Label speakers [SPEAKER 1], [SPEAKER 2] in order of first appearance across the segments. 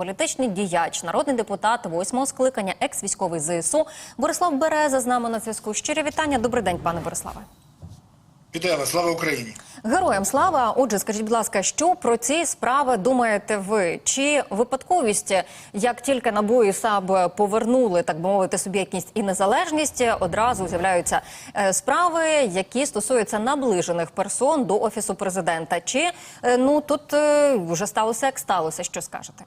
[SPEAKER 1] політичний діяч, народний депутат восьмого скликання, екс-військовий ЗСУ Борислав Береза з нами на зв'язку. Щирі вітання. Добрий день, пане Бориславе.
[SPEAKER 2] Вітаю вас, слава Україні.
[SPEAKER 1] Героям слава. Отже, скажіть, будь ласка, що про ці справи думаєте ви? Чи випадковість, як тільки НАБУ і САБ повернули, так би мовити, суб'єктність і незалежність, одразу з'являються е, справи, які стосуються наближених персон до офісу президента? Чи е, ну тут е, вже сталося, як сталося? Що скажете?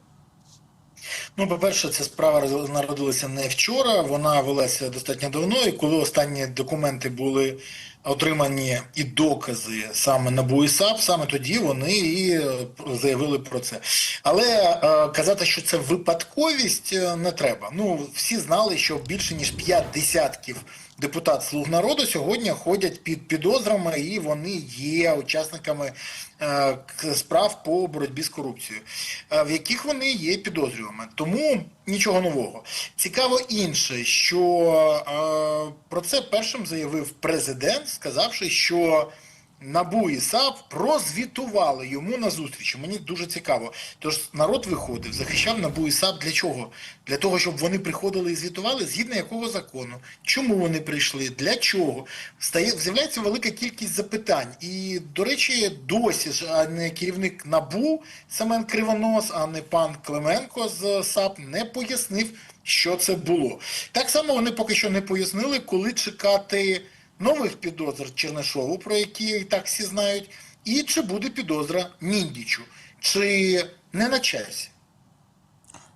[SPEAKER 2] Ну, по-перше, ця справа народилася не вчора, вона велася достатньо давно, і коли останні документи були отримані і докази саме НАБУ і саме тоді вони і е, заявили про це. Але е, казати, що це випадковість, е, не треба. Ну, всі знали, що більше ніж п'ять десятків депутат Слуг народу сьогодні ходять під підозрами, і вони є учасниками е, справ по боротьбі з корупцією, е, в яких вони є підозрюваними. Тому нічого нового. Цікаво інше, що е, про це першим заявив президент, сказавши, що НАБУ і САП прозвітували йому на зустрічі. Мені дуже цікаво. Тож народ виходив, захищав НАБУ і САП для чого? Для того, щоб вони приходили і звітували, згідно якого закону, чому вони прийшли, для чого? Стає з'являється велика кількість запитань. І, до речі, досі ж а не керівник НАБУ Семен Кривонос, а не пан Клименко з САП не пояснив, що це було. Так само вони поки що не пояснили, коли чекати нових підозр Чернишову, про які і так всі знають, і чи буде підозра Міндічу, чи не на часі.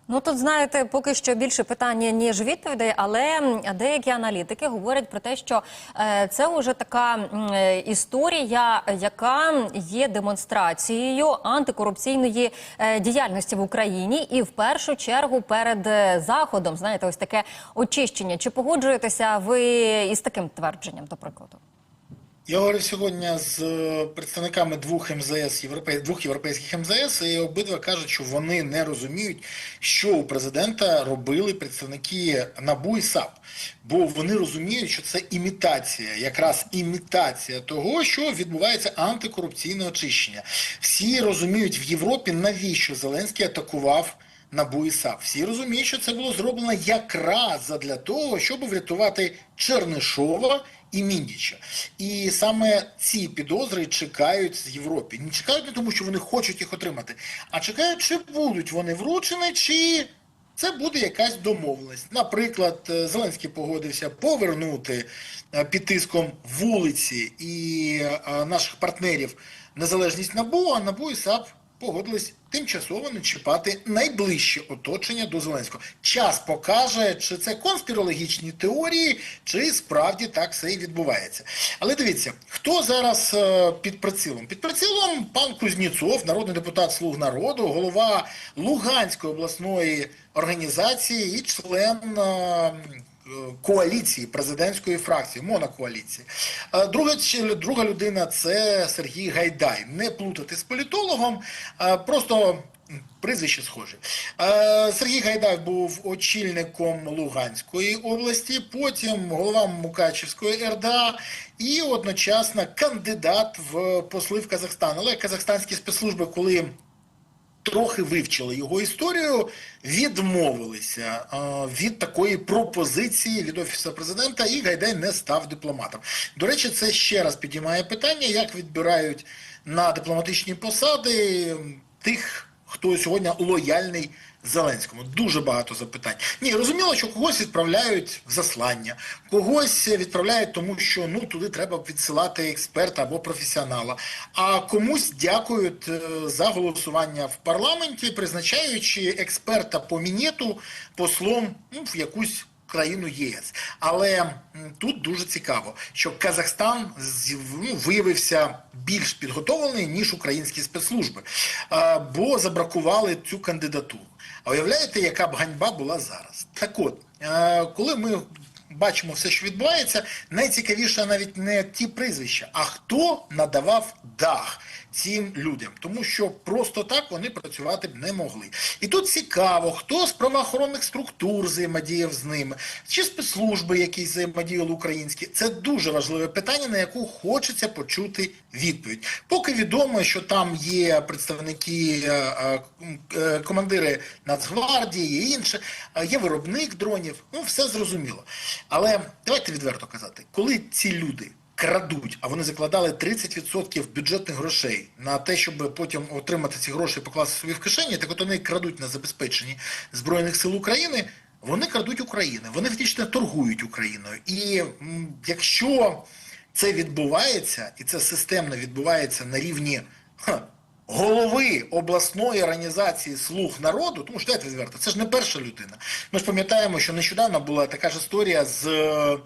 [SPEAKER 1] Ну тут знаєте, поки що більше питання ніж відповідей, але деякі аналітики говорять про те, що е, це вже така е, історія, яка є демонстрацією антикорупційної е, діяльності в Україні, і в першу чергу перед заходом, знаєте, ось таке очищення. Чи погоджуєтеся ви із таким твердженням, до прикладу?
[SPEAKER 2] Я говорив сьогодні з е, представниками двох МЗС європей... двох європейських МЗС, і обидва кажуть, що вони не розуміють, що у президента робили представники НАБУ і САП. Бо вони розуміють, що це імітація, якраз імітація того, що відбувається антикорупційне очищення. Всі розуміють в Європі, навіщо Зеленський атакував. НАБУ і САП. Всі розуміють, що це було зроблено якраз для того, щоб врятувати Чернишова і Міндіча. І саме ці підозри чекають з Європи. Не чекають не тому, що вони хочуть їх отримати, а чекають, чи будуть вони вручені, чи це буде якась домовленість. Наприклад, е, Зеленський погодився повернути е, під тиском вулиці і е, наших партнерів незалежність НАБУ, а НАБУ і САП погодились тимчасово не чіпати найближче оточення до Зеленського. Час покаже, чи це конспірологічні теорії, чи справді так все і відбувається. Але дивіться, хто зараз е, під прицілом? Під прицілом пан Кузніцов, народний депутат Слуг народу, голова Луганської обласної організації і член. е, Коаліції президентської фракції, монокоаліції. Е, Друга друга людина це Сергій Гайдай. Не плутати з політологом, просто прізвище схоже. Е, Сергій Гайдай був очільником Луганської області, потім голова Мукачівської РДА і одночасно кандидат в посли в Казахстан. Але казахстанські спецслужби, коли трохи вивчили його історію, відмовилися е, від такої пропозиції від офісу президента, і Гайдай не став дипломатом. До речі, це ще раз підіймає питання, як відбирають на дипломатичні посади тих, хто сьогодні лояльний Зеленському. Дуже багато запитань. Ні, розуміло, що когось відправляють в заслання, когось відправляють, тому що ну туди треба відсилати експерта або професіонала. А комусь дякують е, за голосування в парламенті, призначаючи експерта по мінету послом ну, в якусь. Країну ЄС, але тут дуже цікаво, що Казахстан ну, виявився більш підготовлений ніж українські спецслужби, бо забракували цю кандидатуру. А уявляєте, яка б ганьба була зараз? Так от, е, коли ми бачимо все, що відбувається, найцікавіше навіть не ті прізвища, а хто надавав дах, цим людям, тому що просто так вони працювати б не могли. І тут цікаво, хто з правоохоронних структур взаємодіяв з ними, чи спецслужби якісь взаємодіяли українські. Це дуже важливе питання, на яку хочеться почути відповідь. Поки відомо, що там є представники, е, е, е, командири Нацгвардії і інше, є виробник дронів. Ну, все зрозуміло. Але давайте відверто казати, коли ці люди крадуть, а вони закладали 30% бюджетних грошей на те, щоб потім отримати ці гроші і покласти собі в кишені, так от вони крадуть на забезпеченні Збройних сил України. Вони крадуть Україну, вони фактично торгують Україною. І якщо це відбувається, і це системно відбувається на рівні ха, голови обласної організації слуг народу, тому що дайте відверто, це ж не перша людина. Ми ж пам'ятаємо, що нещодавно була така ж історія з е,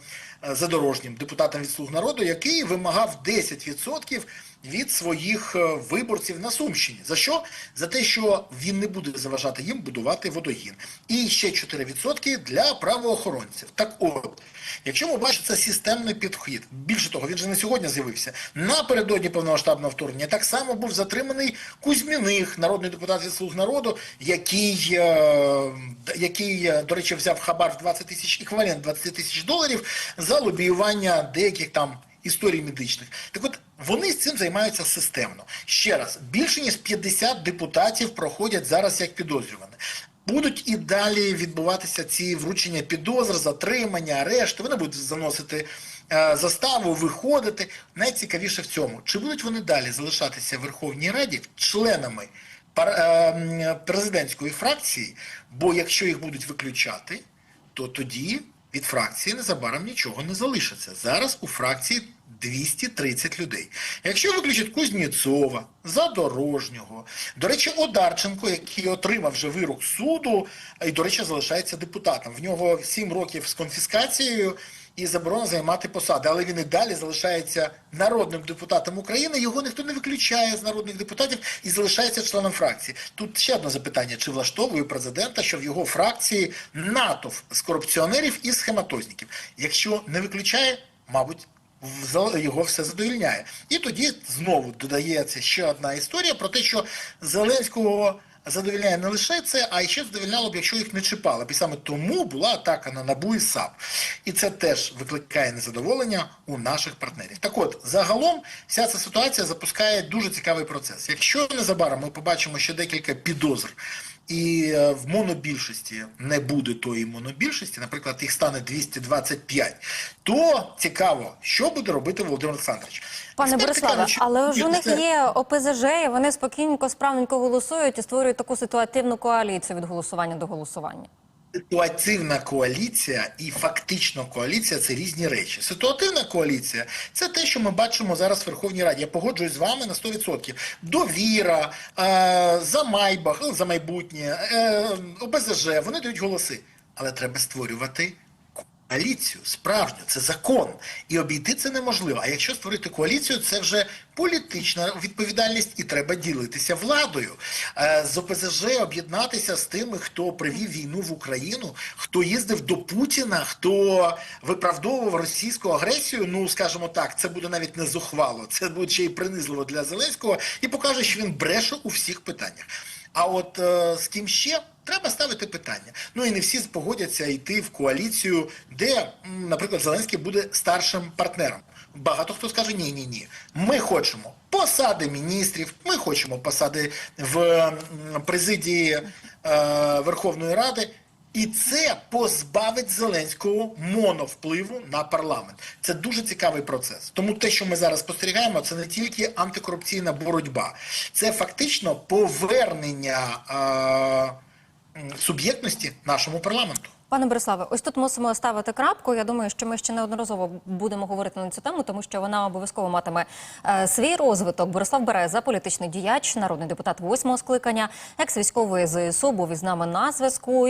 [SPEAKER 2] задорожнім депутатом від слуг народу, який вимагав 10% від своїх е, виборців на Сумщині. За що? За те, що він не буде заважати їм будувати водогін. І ще 4% для правоохоронців. Так от, якщо ми бачимо, це системний підхід. Більше того, він же не сьогодні з'явився. Напередодні повномасштабного вторгнення так само був затриманий Кузьміних, народний депутат від слуг народу, який, е, який, е, до речі, взяв хабар в 20 тисяч еквівалент 20 тисяч доларів за лобіювання деяких там історій медичних. Так от вони з цим займаються системно. Ще раз, більше ніж 50 депутатів проходять зараз як підозрювані. Будуть і далі відбуватися ці вручення підозр, затримання, арешти. Вони будуть заносити е, заставу, виходити. Найцікавіше в цьому, чи будуть вони далі залишатися в Верховній Раді членами пар, е, президентської фракції, бо якщо їх будуть виключати, то тоді від фракції незабаром нічого не залишиться. Зараз у фракції 230 людей. Якщо виключать Кузнєцова, Задорожнього, до речі, Одарченко, який отримав вже вирок суду, і, до речі, залишається депутатом. В нього 7 років з конфіскацією і заборона займати посади. Але він і далі залишається народним депутатом України. Його ніхто не виключає з народних депутатів і залишається членом фракції. Тут ще одне запитання: чи влаштовує президента, що в його фракції натовп з корупціонерів і схематозників? Якщо не виключає, мабуть. Його все задовільняє. І тоді знову додається ще одна історія про те, що Зеленського задовільняє не лише це, а ще задовільняло б, якщо їх не чіпали. І саме тому була атака на НАБУ і САП. І це теж викликає незадоволення у наших партнерів. Так от, загалом, вся ця ситуація запускає дуже цікавий процес. Якщо незабаром ми побачимо ще декілька підозр, і е, в монобільшості не буде тої монобільшості, наприклад, їх стане 225, то цікаво, що буде робити Володимир Олександрович.
[SPEAKER 1] Пане Бориславе, але ж у них є ОПЗЖ, і вони спокійненько, справненько голосують і створюють таку ситуативну коаліцію від голосування до голосування.
[SPEAKER 2] Ситуативна коаліція і фактично коаліція це різні речі. Ситуативна коаліція це те, що ми бачимо зараз в Верховній Раді. Я погоджуюсь з вами на 100%. Довіра, е, за майбах, ну, за майбутнє, е, ОБЗЖ, вони дають голоси. Але треба створювати коаліцію справжню, це закон. І обійти це неможливо. А якщо створити коаліцію, це вже політична відповідальність і треба ділитися владою. Е, З ОПЗЖ об'єднатися з тими, хто привів війну в Україну, хто їздив до Путіна, хто виправдовував російську агресію. Ну скажімо так, це буде навіть не зухвало, це буде ще й принизливо для Зеленського і покаже, що він бреше у всіх питаннях. А от е, з ким ще треба ставити питання. Ну і не всі погодяться йти в коаліцію, де, наприклад, Зеленський буде старшим партнером. Багато хто скаже ні, ні, ні. Ми хочемо посади міністрів, ми хочемо посади в президії е, Верховної Ради. І це позбавить Зеленського моновпливу на парламент. Це дуже цікавий процес. Тому те, що ми зараз спостерігаємо, це не тільки антикорупційна боротьба, це фактично повернення е, суб'єктності нашому парламенту.
[SPEAKER 1] Пане Бориславе, ось тут мусимо ставити крапку. Я думаю, що ми ще неодноразово будемо говорити на цю тему, тому що вона обов'язково матиме е, свій розвиток. Борислав Береза, політичний діяч, народний депутат восьмого скликання, екс військовий ЗСУ, був із нами на зв'язку.